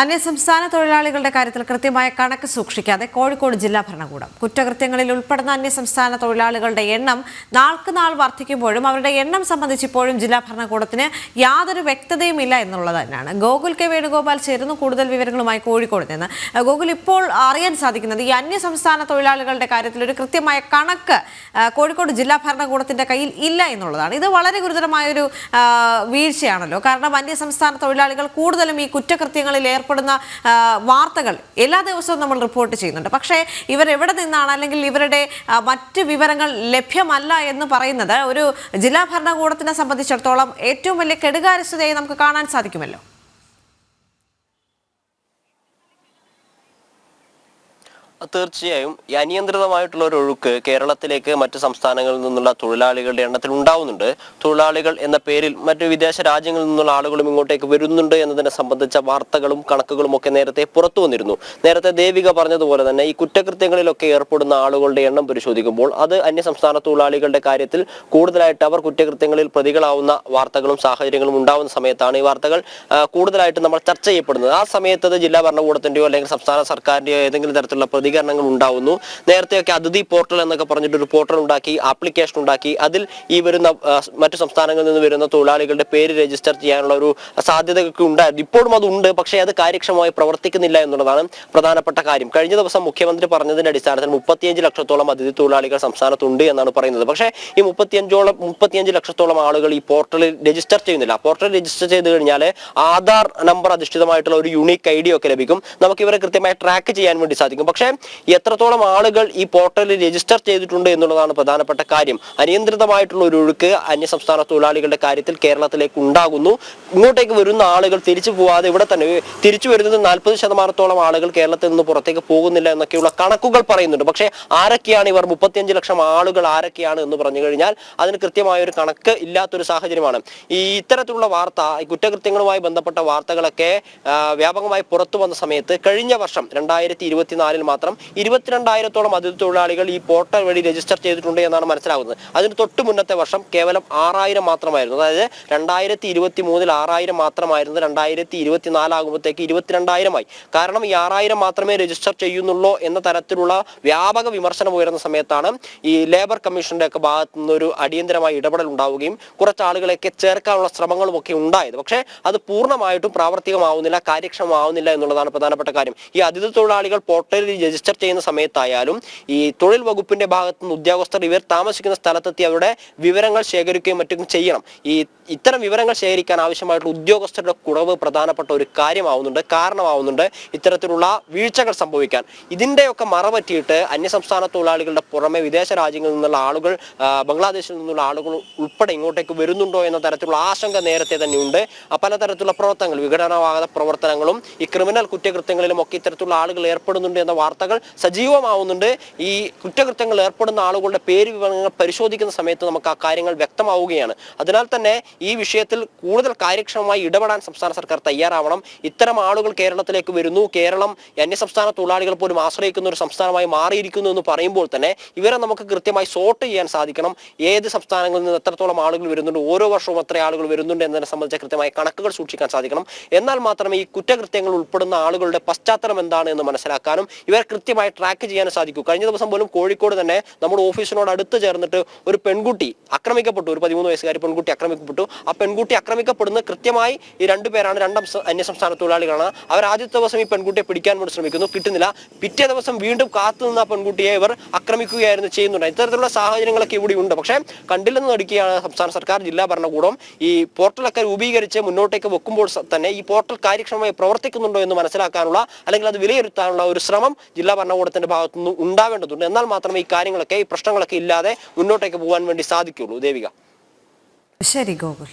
അന്യസംസ്ഥാന തൊഴിലാളികളുടെ കാര്യത്തിൽ കൃത്യമായ കണക്ക് സൂക്ഷിക്കാതെ കോഴിക്കോട് ജില്ലാ ഭരണകൂടം. കുറ്റകൃത്യങ്ങളിൽ ഉൾപ്പെടുന്ന അന്യസംസ്ഥാന തൊഴിലാളികളുടെ എണ്ണം നാൾക്ക് നാൾ വർദ്ധിക്കുമ്പോഴും അവരുടെ എണ്ണം സംബന്ധിച്ച് ഇപ്പോഴും ജില്ലാ ഭരണകൂടത്തിന് യാതൊരു വ്യക്തതയും ഇല്ല എന്നുള്ളത് തന്നെയാണ്. ഗോകുൽ കെ വേണുഗോപാൽ ചേരുന്നു കൂടുതൽ വിവരങ്ങളുമായി കോഴിക്കോട് നിന്ന്. ഗോകുൽ ഇപ്പോൾ അറിയാൻ സാധിക്കുന്നത് ഈ അന്യസംസ്ഥാന തൊഴിലാളികളുടെ കാര്യത്തിൽ ഒരു കൃത്യമായ കണക്ക് കോഴിക്കോട് ജില്ലാ ഭരണകൂടത്തിന്റെ കയ്യിൽ ഇല്ല എന്നുള്ളതാണ്. ഇത് വളരെ ഗുരുതരമായൊരു വീഴ്ചയാണല്ലോ. കാരണം അന്യസംസ്ഥാന തൊഴിലാളികൾ കൂടുതലും ഈ കുറ്റകൃത്യങ്ങളിൽ ഏർപ്പെടുന്ന വാർത്തകൾ എല്ലാ ദിവസവും നമ്മൾ റിപ്പോർട്ട് ചെയ്യുന്നുണ്ട്. പക്ഷേ ഇവർ എവിടെ നിന്നാണ് അല്ലെങ്കിൽ ഇവരുടെ മറ്റ് വിവരങ്ങൾ ലഭ്യമല്ല എന്ന് പറയുന്നത് ഒരു ജില്ലാ ഭരണകൂടത്തിനെ സംബന്ധിച്ചിടത്തോളം ഏറ്റവും വലിയ കെടുകാര്യസ്ഥതയായി നമുക്ക് കാണാൻ സാധിക്കുമല്ലോ. തീർച്ചയായും ഈ അനിയന്ത്രിതമായിട്ടുള്ള ഒരു ഒഴുക്ക് കേരളത്തിലേക്ക് മറ്റ് സംസ്ഥാനങ്ങളിൽ നിന്നുള്ള തൊഴിലാളികളുടെ എണ്ണത്തിൽ ഉണ്ടാവുന്നുണ്ട്. തൊഴിലാളികൾ എന്ന പേരിൽ മറ്റ് വിദേശ രാജ്യങ്ങളിൽ നിന്നുള്ള ആളുകളും ഇങ്ങോട്ടേക്ക് വരുന്നുണ്ട് എന്നതിനെ സംബന്ധിച്ച വാർത്തകളും കണക്കുകളും ഒക്കെ നേരത്തെ പുറത്തു വന്നിരുന്നു. നേരത്തെ ദേവിക പറഞ്ഞതുപോലെ തന്നെ ഈ കുറ്റകൃത്യങ്ങളിലൊക്കെ ഏർപ്പെടുന്ന ആളുകളുടെ എണ്ണം പരിശോധിക്കുമ്പോൾ അത് അന്യ സംസ്ഥാന തൊഴിലാളികളുടെ കാര്യത്തിൽ കൂടുതലായിട്ട് അവർ കുറ്റകൃത്യങ്ങളിൽ പ്രതികളാവുന്ന വാർത്തകളും സാഹചര്യങ്ങളും ഉണ്ടാവുന്ന സമയത്താണ് ഈ വാർത്തകൾ കൂടുതലായിട്ട് നമ്മൾ ചർച്ച ചെയ്യപ്പെടുന്നത്. ആ സമയത്ത് ജില്ലാ ഭരണകൂടത്തിന്റെയോ അല്ലെങ്കിൽ സംസ്ഥാന സർക്കാരിന്റെയോ ഏതെങ്കിലും തരത്തിലുള്ള പ്രതികരണങ്ങൾ ഉണ്ടാവുന്നു. നേരത്തെയൊക്കെ അതിഥി പോർട്ടൽ എന്നൊക്കെ പറഞ്ഞിട്ട് ഒരു പോർട്ടൽ ഉണ്ടാക്കി ആപ്ലിക്കേഷൻ ഉണ്ടാക്കി. അതിൽ ഈ വരുന്ന മറ്റു സംസ്ഥാനങ്ങളിൽ നിന്ന് വരുന്ന തൊഴിലാളികളുടെ പേര് രജിസ്റ്റർ ചെയ്യാനുള്ള ഒരു സാധ്യതയൊക്കെ ഉണ്ടായിരുന്നു. ഇപ്പോഴും അതുണ്ട് പക്ഷേ അത് കാര്യക്ഷമമായി പ്രവർത്തിക്കുന്നില്ല എന്നുള്ളതാണ് പ്രധാനപ്പെട്ട കാര്യം. കഴിഞ്ഞ ദിവസം മുഖ്യമന്ത്രി പറഞ്ഞതിന്റെ അടിസ്ഥാനത്തിൽ മുപ്പത്തിയഞ്ച് ലക്ഷത്തോളം അതിഥി തൊഴിലാളികൾ സംസ്ഥാനത്തുണ്ട് എന്നാണ് പറയുന്നത്. പക്ഷേ ഈ മുപ്പത്തിയഞ്ചോളം മുപ്പത്തിയഞ്ച് ലക്ഷത്തോളം ആളുകൾ ഈ പോർട്ടലിൽ രജിസ്റ്റർ ചെയ്യുന്നില്ല. പോർട്ടൽ രജിസ്റ്റർ ചെയ്ത് കഴിഞ്ഞാൽ ആധാർ നമ്പർ അധിഷ്ഠിതമായിട്ടുള്ള ഒരു യുണീക്ക് ഐ ഡി ഒക്കെ ലഭിക്കും. നമുക്ക് ഇവരെ കൃത്യമായി ട്രാക്ക് ചെയ്യാൻ വേണ്ടി സാധിക്കും. പക്ഷേ എത്രത്തോളം ആളുകൾ ഈ പോർട്ടലിൽ രജിസ്റ്റർ ചെയ്തിട്ടുണ്ട് എന്നുള്ളതാണ് പ്രധാനപ്പെട്ട കാര്യം. അനിയന്ത്രിതമായിട്ടുള്ള ഒരു ഒഴുക്ക് അന്യസംസ്ഥാന തൊഴിലാളികളുടെ കാര്യത്തിൽ കേരളത്തിലേക്ക് ഉണ്ടാകുന്നു. ഇങ്ങോട്ടേക്ക് വരുന്ന ആളുകൾ തിരിച്ചു പോവാതെ ഇവിടെ തന്നെ തിരിച്ചു വരുന്നത് നാൽപ്പത് ശതമാനത്തോളം ആളുകൾ കേരളത്തിൽ നിന്ന് പുറത്തേക്ക് പോകുന്നില്ല എന്നൊക്കെയുള്ള കണക്കുകൾ പറയുന്നുണ്ട്. പക്ഷേ ആരൊക്കെയാണ് ഇവർ? മുപ്പത്തിയഞ്ച് ലക്ഷം ആളുകൾ ആരൊക്കെയാണ് എന്ന് പറഞ്ഞു കഴിഞ്ഞാൽ അതിന് കൃത്യമായ ഒരു കണക്ക് ഇല്ലാത്തൊരു സാഹചര്യമാണ്. ഈ ഇത്തരത്തിലുള്ള വാർത്ത കുറ്റകൃത്യങ്ങളുമായി ബന്ധപ്പെട്ട വാർത്തകളൊക്കെ വ്യാപകമായി പുറത്തു വന്ന സമയത്ത് കഴിഞ്ഞ വർഷം രണ്ടായിരത്തി ഇരുപത്തിനാലിൽ മാത്രം ഇരുപത്തിരണ്ടായിരത്തോളം അതിഥി തൊഴിലാളികൾ ഈ പോർട്ടൽ വഴി രജിസ്റ്റർ ചെയ്തിട്ടുണ്ട് എന്നാണ് മനസ്സിലാകുന്നത്. അതിന് തൊട്ട് മുന്നത്തെ വർഷം കേവലം ആറായിരം മാത്രമായിരുന്നു. അതായത് രണ്ടായിരത്തി ഇരുപത്തി മൂന്നിൽ ആറായിരം മാത്രമായിരുന്നു. രണ്ടായിരത്തി ഇരുപത്തിനാലാകുമ്പോഴത്തേക്ക് ഇരുപത്തിരണ്ടായിരമായി. കാരണം ഈ ആറായിരം മാത്രമേ രജിസ്റ്റർ ചെയ്യുന്നുള്ളൂ എന്ന തരത്തിലുള്ള വ്യാപക വിമർശനം ഉയർന്ന സമയത്താണ് ഈ ലേബർ കമ്മീഷന്റെ ഒക്കെ ഭാഗത്തു നിന്ന് ഒരു അടിയന്തരമായ ഇടപെടൽ ഉണ്ടാവുകയും കുറച്ച് ആളുകളെയൊക്കെ ചേർക്കാനുള്ള ശ്രമങ്ങളും ഒക്കെ ഉണ്ടായത്. പക്ഷേ അത് പൂർണമായിട്ടും പ്രാവർത്തികമാവുന്നില്ല കാര്യക്ഷമമാവുന്നില്ല എന്നുള്ളതാണ് പ്രധാനപ്പെട്ട കാര്യം. ഈ അതിഥി തൊഴിലാളികൾ പോർട്ടലിൽ രജിസ്റ്റർ ചെയ്യുന്ന സമയത്തായാലും ഈ തൊഴിൽ വകുപ്പിന്റെ ഭാഗത്തു നിന്ന് ഉദ്യോഗസ്ഥർ ഇവർ താമസിക്കുന്ന സ്ഥലത്തെത്തി അവരുടെ വിവരങ്ങൾ ശേഖരിക്കുകയും മറ്റും ചെയ്യണം. ഈ ഇത്തരം വിവരങ്ങൾ ശേഖരിക്കാൻ ആവശ്യമായിട്ടുള്ള ഉദ്യോഗസ്ഥരുടെ കുറവ് പ്രധാനപ്പെട്ട ഒരു കാര്യമാവുന്നുണ്ട് കാരണമാവുന്നുണ്ട് ഇത്തരത്തിലുള്ള വീഴ്ചകൾ സംഭവിക്കാൻ. ഇതിന്റെയൊക്കെ മറപറ്റിയിട്ട് അന്യസംസ്ഥാന തൊഴിലാളികളുടെ പുറമെ വിദേശ രാജ്യങ്ങളിൽ നിന്നുള്ള ആളുകൾ ബംഗ്ലാദേശിൽ നിന്നുള്ള ആളുകൾ ഉൾപ്പെടെ ഇങ്ങോട്ടേക്ക് വരുന്നുണ്ടോ എന്ന തരത്തിലുള്ള ആശങ്ക നേരത്തെ തന്നെ ഉണ്ട് ആ, പലതരത്തിലുള്ള പ്രവർത്തനങ്ങൾ വിഘടനവാദ പ്രവർത്തനങ്ങളും ഈ ക്രിമിനൽ കുറ്റകൃത്യങ്ങളിലും ഒക്കെ ഇത്തരത്തിലുള്ള ആളുകൾ ഏർപ്പെടുന്നുണ്ട് എന്ന വാർത്തകൾ സജീവമാവുന്നുണ്ട്. ഈ കുറ്റകൃത്യങ്ങൾ ഏർപ്പെടുന്ന ആളുകളുടെ പേര് വിവരങ്ങൾ പരിശോധിക്കുന്ന സമയത്ത് നമുക്ക് ആ കാര്യങ്ങൾ വ്യക്തമാവുകയാണ്. അതിനാൽ തന്നെ ഈ വിഷയത്തിൽ കൂടുതൽ കാര്യക്ഷമമായി ഇടപെടാൻ സംസ്ഥാന സർക്കാർ തയ്യാറാവണം. ഇത്തരം ആളുകൾ കേരളത്തിലേക്ക് വരുന്നു. കേരളം അന്യസംസ്ഥാന തൊഴിലാളികൾ പോലും ആശ്രയിക്കുന്ന ഒരു സംസ്ഥാനമായി മാറിയിരിക്കുന്നു എന്ന് പറയുമ്പോൾ തന്നെ ഇവരെ നമുക്ക് കൃത്യമായി സോർട്ട് ചെയ്യാൻ സാധിക്കണം. ഏത് സംസ്ഥാനങ്ങളിൽ നിന്ന് എത്രത്തോളം ആളുകൾ വരുന്നുണ്ട് ഓരോ വർഷവും എത്ര ആളുകൾ വരുന്നുണ്ട് എന്നതിനെ സംബന്ധിച്ച് കൃത്യമായ കണക്കുകൾ സൂക്ഷിക്കാൻ സാധിക്കണം. എന്നാൽ മാത്രമേ ഈ കുറ്റകൃത്യങ്ങൾ ഉൾപ്പെടുന്ന ആളുകളുടെ പശ്ചാത്തലം എന്താണ് എന്ന് മനസ്സിലാക്കാനും ഇവരെ കൃത്യമായി ട്രാക്ക് ചെയ്യാൻ സാധിക്കൂ. കഴിഞ്ഞ ദിവസം പോലും കോഴിക്കോട് തന്നെ നമ്മുടെ ഓഫീസിനോട് അടുത്ത് ചേർന്നിട്ട് ഒരു പെൺകുട്ടി ആക്രമിക്കപ്പെട്ടു. ഒരു പതിമൂന്ന് വയസ്സുകാരി പെൺകുട്ടി ആക്രമിക്കപ്പെട്ടു. ആ പെൺകുട്ടി ആക്രമിക്കപ്പെടുന്ന കൃത്യമായി ഈ രണ്ടു പേരാണ് രണ്ടാം അന്യസംസ്ഥാന തൊഴിലാളികളാണ്. അവർ ആദ്യത്തെ ദിവസം ഈ പെൺകുട്ടിയെ പിടിക്കാൻ വേണ്ടി ശ്രമിക്കുന്നു. കിട്ടുന്നില്ല. പിറ്റേ ദിവസം വീണ്ടും കാത്തു നിന്ന ആ പെൺകുട്ടിയെ ഇവർ ആക്രമിക്കുകയായിരുന്നു ചെയ്യുന്നുണ്ട്. ഇത്തരത്തിലുള്ള സാഹചര്യങ്ങളൊക്കെ ഇവിടെ ഉണ്ട്. പക്ഷേ കണ്ടില്ലെന്ന് നടക്കുകയാണ് സംസ്ഥാന സർക്കാർ ജില്ലാ ഭരണകൂടം. ഈ പോർട്ടലൊക്കെ രൂപീകരിച്ച് മുന്നോട്ടേക്ക് വെക്കുമ്പോൾ തന്നെ ഈ പോർട്ടൽ കാര്യക്ഷമമായി പ്രവർത്തിക്കുന്നുണ്ടോ എന്ന് മനസ്സിലാക്കാനുള്ള അല്ലെങ്കിൽ അത് വിലയിരുത്താനുള്ള ഒരു ശ്രമം ജില്ലാ ഭരണകൂടത്തിന്റെ ഭാഗത്തുനിന്ന് ഉണ്ടാവേണ്ടതുണ്ട്. എന്നാൽ മാത്രമേ ഈ കാര്യങ്ങളൊക്കെ ഈ പ്രശ്നങ്ങളൊക്കെ ഇല്ലാതെ മുന്നോട്ടേക്ക് പോകാൻ വേണ്ടി സാധിക്കുള്ളൂ ദേവിക. ശരി ഗോകുൽ.